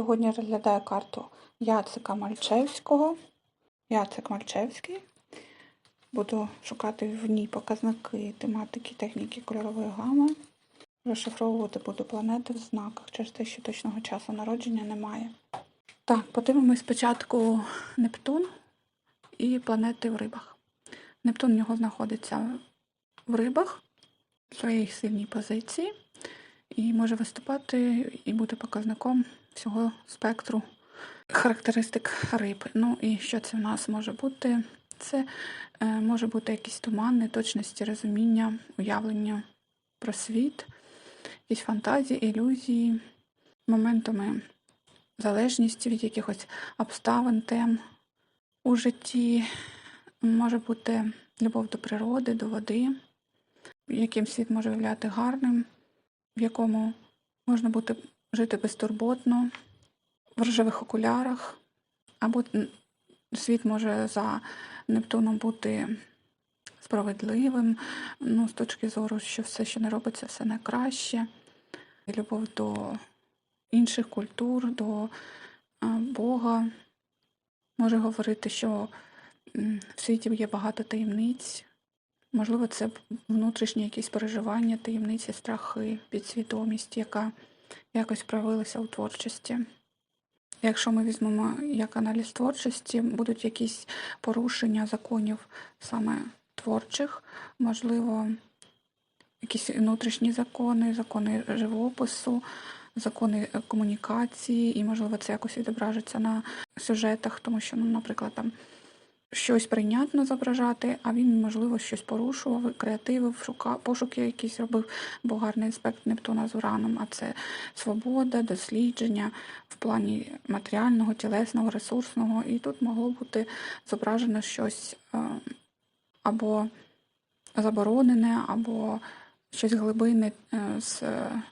Сьогодні розглядаю карту Яцика Мальчевського. Яцик Мальчевський. Буду шукати в ній показники тематики техніки кольорової гами. Розшифровувати буду планети в знаках через те, що точного часу народження немає. Так, подивимось спочатку Нептун і планети в рибах. Нептун в нього знаходиться в рибах в своїй сильній позиції і може виступати і бути показником всього спектру характеристик риб. Ну і що це в нас може бути? Це е, може бути якісь туман, неточності розуміння, уявлення про світ, якісь фантазії, ілюзії, моментами залежності від якихось обставин, тем у житті. Може бути любов до природи, до води, яким світ може виявляти гарним, в якому можна бути жити безтурботно, в рожевих окулярах, або світ може за Нептуном бути справедливим, ну, з точки зору, що все, що не робиться, все найкраще, любов до інших культур, до Бога. Може говорити, що в світі є багато таємниць. Можливо, це внутрішні якісь переживання, таємниці, страхи, підсвідомість, яка якось проявилася у творчості. Якщо ми візьмемо як аналіз творчості, будуть якісь порушення законів саме творчих, можливо, якісь внутрішні закони, закони живопису, закони комунікації, і, можливо, це якось відображиться на сюжетах, тому що, ну, наприклад, там щось прийнятно зображати, а він, можливо, щось порушував, креативив, шукав, пошуки якісь робив, бо гарний аспект Нептуна з Ураном, а це свобода, дослідження в плані матеріального, тілесного, ресурсного. І тут могло бути зображено щось е, або заборонене, або щось глибинне е, з е,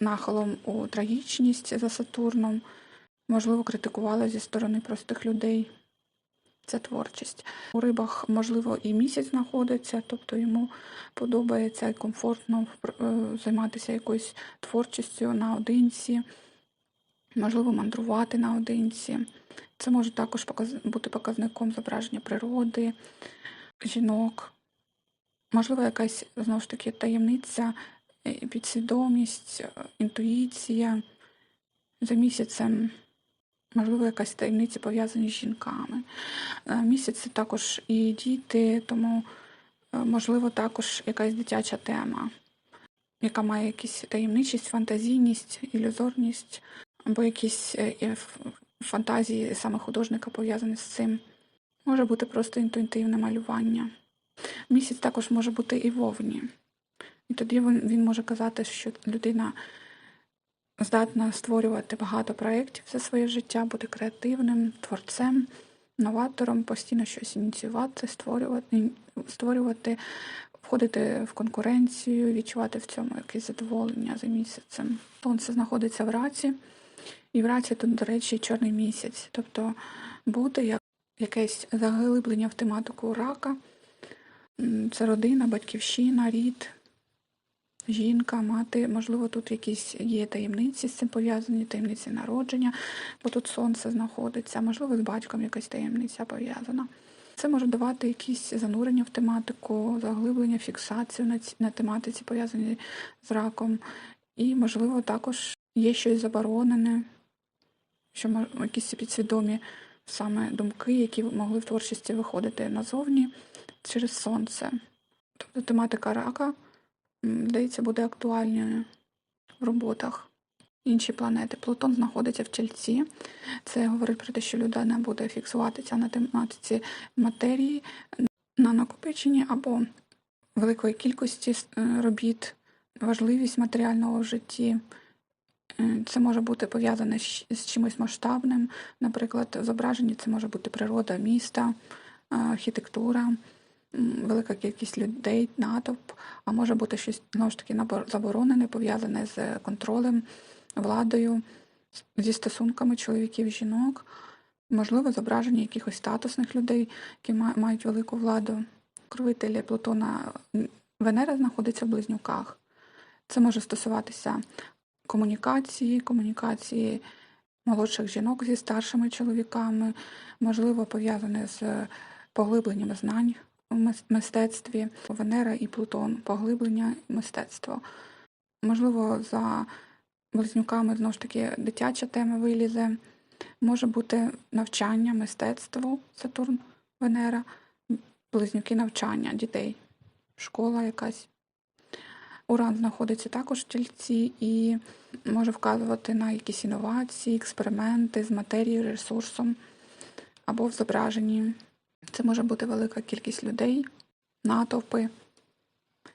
нахилом у трагічність за Сатурном. Можливо, критикували зі сторони простих людей. Це творчість. У рибах, можливо, і місяць знаходиться, тобто йому подобається і комфортно е, займатися якоюсь творчістю наодинці, можливо, мандрувати наодинці. Це може також бути показником зображення природи, жінок. Можливо, якась знову ж таки таємниця, е, підсвідомість, е, інтуїція за місяцем. Можливо, якась таємниця пов'язані з жінками. Е, Місяць це також і діти, тому, е, можливо, також якась дитяча тема, яка має якісь таємничість, фантазійність, ілюзорність, або якісь е, фантазії саме художника пов'язані з цим. Може бути просто інтуїтивне малювання. Місяць також може бути і вовні. І тоді він може казати, що людина здатна створювати багато проєктів за своє життя, бути креативним, творцем, новатором, постійно щось ініціювати, створювати, створювати, входити в конкуренцію, відчувати в цьому якесь задоволення за місяцем. Сонце знаходиться в раці, і в раці тут, до речі, чорний місяць. Тобто буде як якесь заглиблення в тематику рака. Це родина, батьківщина, рід, жінка, мати, можливо, тут якісь є таємниці з цим пов'язані, таємниці народження, бо тут сонце знаходиться, можливо, з батьком якась таємниця пов'язана. Це може давати якісь занурення в тематику, заглиблення, фіксацію на, ці- на тематиці, пов'язані з раком. І, можливо, також є щось заборонене, що якісь підсвідомі саме думки, які могли в творчості виходити назовні через сонце. Тобто тематика рака здається, буде актуальною в роботах. Інші планети. Плутон знаходиться в тільці. Це говорить про те, що людина буде фіксуватися на тематиці матерії, на накопиченні або великої кількості е, робіт, важливість матеріального в житті. Е, Це може бути пов'язане з чимось масштабним. Наприклад, в зображенні це може бути природа міста, е, архітектура, велика кількість людей, натовп, а може бути щось знову ж таки заборонене, пов'язане з контролем, владою, зі стосунками чоловіків жінок, можливо, зображення якихось статусних людей, які мають велику владу. Кровителі Плутона Венера знаходиться в близнюках. Це може стосуватися комунікації, комунікації молодших жінок зі старшими чоловіками, можливо, пов'язане з поглибленням знань мистецтві, Венера і Плутон, поглиблення мистецтва. Можливо, за близнюками знову ж таки дитяча тема вилізе. Може бути навчання, мистецтво, Сатурн, Венера, близнюки навчання дітей, школа якась. Уран знаходиться також в тільці і може вказувати на якісь інновації, експерименти з матерією, ресурсом або в зображенні. Це може бути велика кількість людей, натовпи,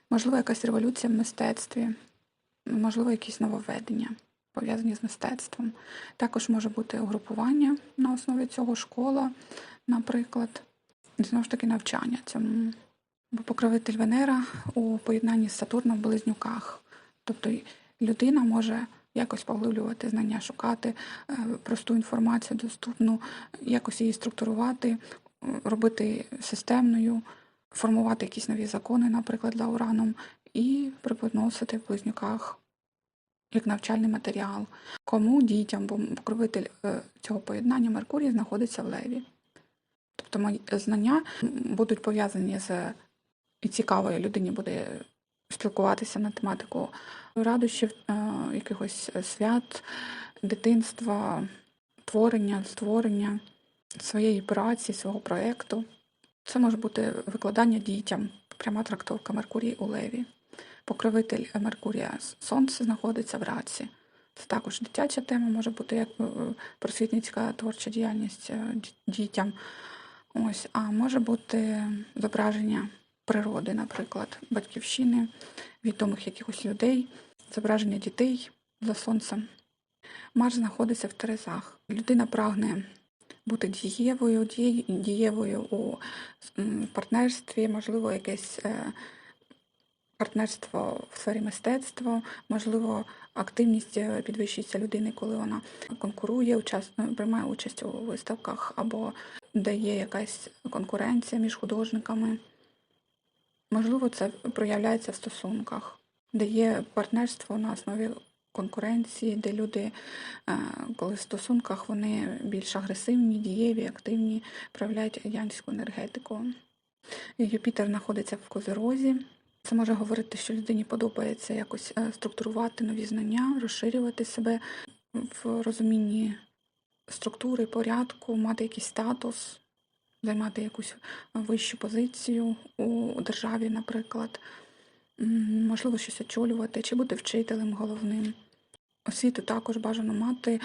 можливо, якась революція в мистецтві, можливо, якісь нововведення пов'язані з мистецтвом. Також може бути угрупування на основі цього школа, наприклад, знову ж таки навчання цьому. Бо покровитель Венера у поєднанні з Сатурном в близнюках. Тобто людина може якось поглиблювати знання, шукати е, просту інформацію доступну, якось її структурувати, робити системною, формувати якісь нові закони, наприклад, за ураном, і преподносити в близнюках як навчальний матеріал. Кому дітям, бо покровитель е, цього поєднання Меркурій знаходиться в Леві. Тобто мої знання будуть пов'язані з і цікавою людині буде спілкуватися на тематику радощів, е, якихось свят, дитинства, творення, створення своєї праці, свого проєкту. Це може бути викладання дітям, пряма трактовка Меркурій у Леві. Покровитель Меркурія Сонце знаходиться в раці. Це також дитяча тема, може бути як е, просвітницька творча діяльність е, дітям. Ось, а може бути зображення природи, наприклад, батьківщини, відомих якихось людей, зображення дітей за сонцем. Марс знаходиться в Терезах. Людина прагне бути дієвою, дієвою у партнерстві, можливо, якесь е, партнерство в сфері мистецтва, можливо, активність е, підвищується людини, коли вона конкурує, приймає участь у виставках або де є якась конкуренція між художниками. Можливо, це проявляється в стосунках, де є партнерство на основі конкуренції, де люди, е, коли в стосунках вони більш агресивні, дієві, активні, проявляють янську енергетику. Юпітер знаходиться в Козерозі. Це може говорити, що людині подобається якось е, структурувати нові знання, розширювати себе в розумінні структури, порядку, мати якийсь статус, займати якусь вищу позицію у державі, наприклад, можливо, щось очолювати, чи бути вчителем головним. Освіту також бажано мати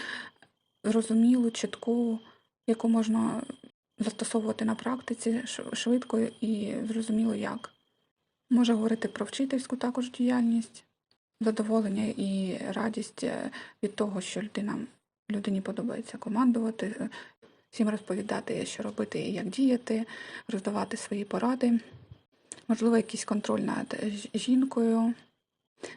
зрозумілу, чітку, яку можна застосовувати на практиці швидко і зрозуміло як. Може говорити про вчительську також діяльність, задоволення і радість е, від того, що людина, людині подобається командувати, е, всім розповідати, що робити і як діяти, роздавати свої поради, можливо, якийсь контроль над жінкою.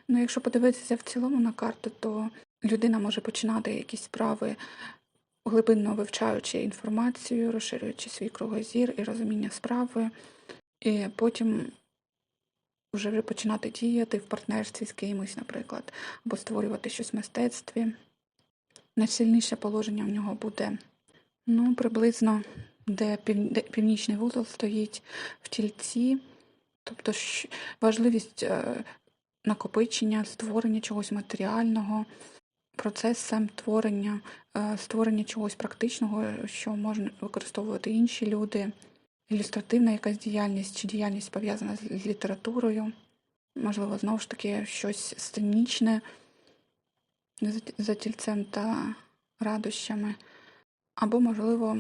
Ну, якщо подивитися в цілому на карту, то людина може починати якісь справи, глибинно вивчаючи інформацію, розширюючи свій кругозір і розуміння справи, і потім вже починати діяти в партнерстві з кимось, наприклад, або створювати щось в мистецтві. Найсильніше положення в нього буде ну, приблизно, де, пів, де північний вузол стоїть в тільці, тобто важливість е, накопичення, створення чогось матеріального, процес сам творення, е, створення чогось практичного, що можна використовувати інші люди, ілюстративна якась діяльність чи діяльність пов'язана з літературою, можливо, знову ж таки щось сценічне за тільцем та радощами, або, можливо,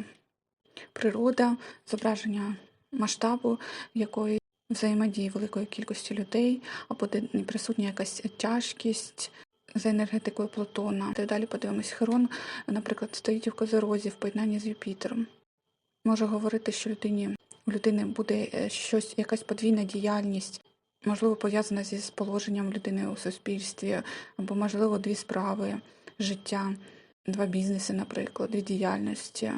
природа, зображення масштабу якої взаємодії великої кількості людей, або де присутня якась тяжкість за енергетикою Плутона. Та далі подивимось, Херон, наприклад, стоїть у Козерозі в поєднанні з Юпітером. Може говорити, що людині, у людини буде е, щось, якась подвійна діяльність, можливо, пов'язана зі положенням людини у суспільстві, або, можливо, дві справи життя, два бізнеси, наприклад, дві діяльності.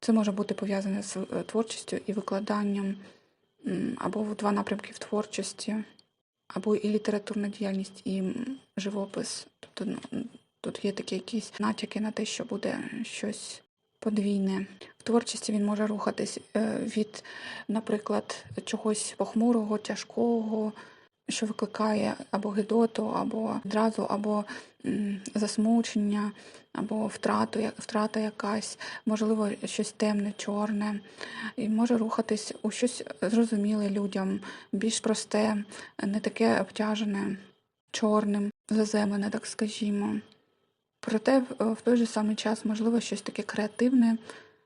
Це може бути пов'язане з е, творчістю і викладанням, або два напрямки в творчості, або і літературна діяльність, і живопис. Тобто ну, Тут є такі якісь натяки на те, що буде щось подвійне. В творчості він може рухатись е, від, наприклад, чогось похмурого, тяжкого, що викликає або гидоту, або одразу, або засмучення, або втрату, втрата якась, можливо, щось темне, чорне, і може рухатись у щось зрозуміле людям, більш просте, не таке обтяжене, чорним, заземлене, так скажімо. Проте в той же самий час можливо щось таке креативне,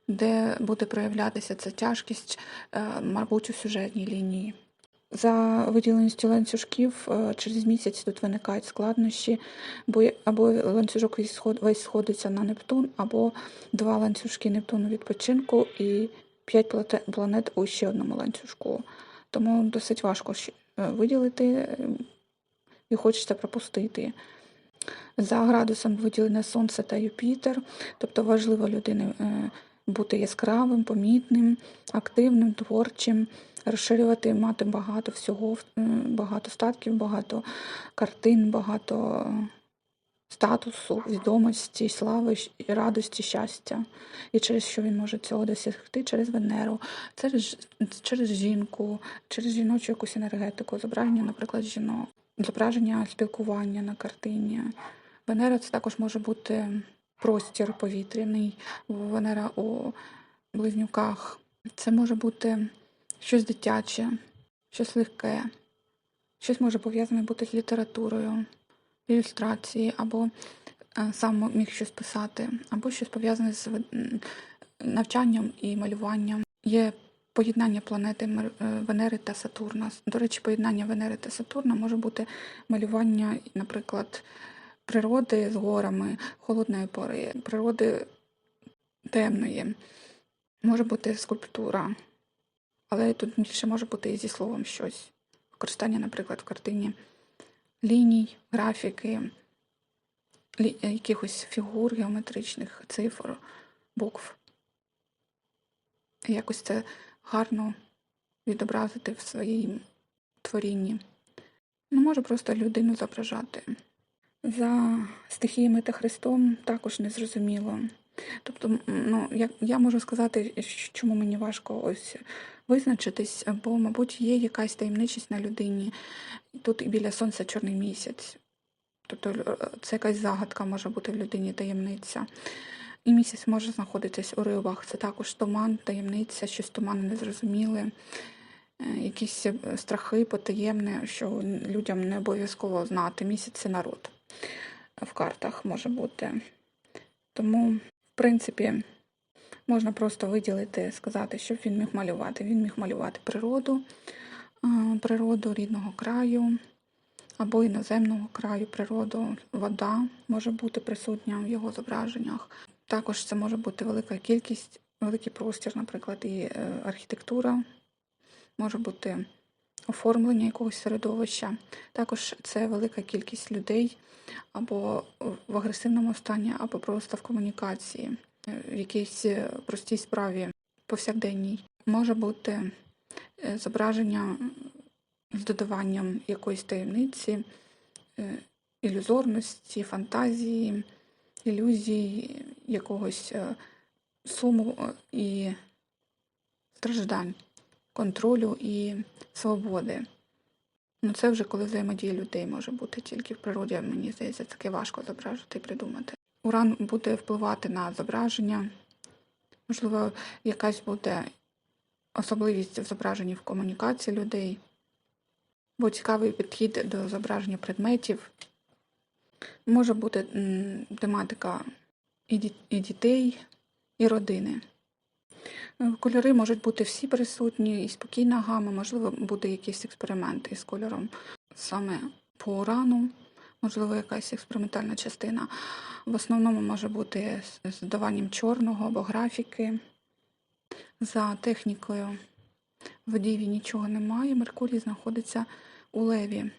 де буде проявлятися ця тяжкість, е, мабуть, у сюжетній лінії. За виділеністю ланцюжків е, через місяць тут виникають складнощі, бо або ланцюжок весь сходиться на Нептун, або два ланцюжки Нептуну відпочинку і п'ять планет у ще одному ланцюжку. Тому досить важко е, виділити е, і хочеться пропустити. За градусом виділення Сонце та Юпітер, тобто важливо людини е, бути яскравим, помітним, активним, творчим, розширювати, мати багато всього, багато статків, багато картин, багато статусу, відомості, слави, радості, щастя. І через що він може цього досягти? Через Венеру, через, через жінку, через жіночу якусь енергетику, зображення, наприклад, жінок, зображення спілкування на картині. Венера це також може бути простір повітряний, Венера у близнюках. Це може бути щось дитяче, щось легке, щось може пов'язане бути з літературою, ілюстрації, або е, сам міг щось писати, або щось пов'язане з навчанням і малюванням. Є поєднання планети е, Венери та Сатурна. До речі, поєднання Венери та Сатурна може бути малювання, наприклад, природи з горами, холодної пори, природи темної. Може бути скульптура, але тут більше може бути і зі словом щось. Використання, наприклад, в картині ліній, графіки, лі- е, якихось фігур геометричних, цифр, букв. Якось це гарно відобразити в своїм творінні. Ну, може просто людину зображати. За стихіями та Христом також незрозуміло. Тобто, ну, я, я можу сказати, чому мені важко ось визначитись, бо, мабуть, є якась таємничість на людині. Тут і біля сонця чорний місяць. Тобто е, це якась загадка може бути в людині таємниця. І місяць може знаходитись у рибах. Це також туман, таємниця, щось туманне незрозуміле, е, якісь е, страхи потаємне, що людям не обов'язково знати. Місяць це народ в картах може бути. Тому, в принципі, можна просто виділити, сказати, що він міг малювати. Він міг малювати природу, природу рідного краю або іноземного краю, природу, вода може бути присутня в його зображеннях. Також це може бути велика кількість, великий простір, наприклад, і е, архітектура, може бути оформлення якогось середовища. Також це велика кількість людей або в агресивному стані, або просто в комунікації, е, в якійсь е, простій справі повсякденній. Може бути е, зображення з додаванням якоїсь таємниці, е, ілюзорності, фантазії, ілюзії, якогось суму і страждань, контролю і свободи. Ну, це вже коли взаємодія людей може бути тільки в природі, мені здається, таке важко зображити і придумати. Уран буде впливати на зображення, можливо, якась буде особливість в зображенні в комунікації людей, бо цікавий підхід до зображення предметів. Може бути тематика і, дітей, і родини. Е, Кольори можуть бути всі присутні, і спокійна гама, можливо, буде якийсь експеримент із кольором саме по урану, можливо, якась експериментальна частина. В основному може бути з додаванням чорного або графіки. За технікою в Діві нічого немає. Меркурій знаходиться у Леві.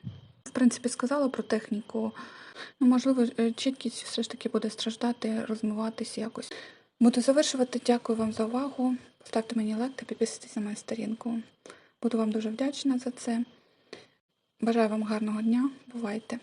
В принципі, сказала про техніку. Ну, можливо, е, чіткість все ж таки буде страждати, розмиватися якось. Буду завершувати. Дякую вам за увагу. Ставте мені лайк та підписуйтесь на мою сторінку. Буду вам дуже вдячна за це. Бажаю вам гарного дня. Бувайте!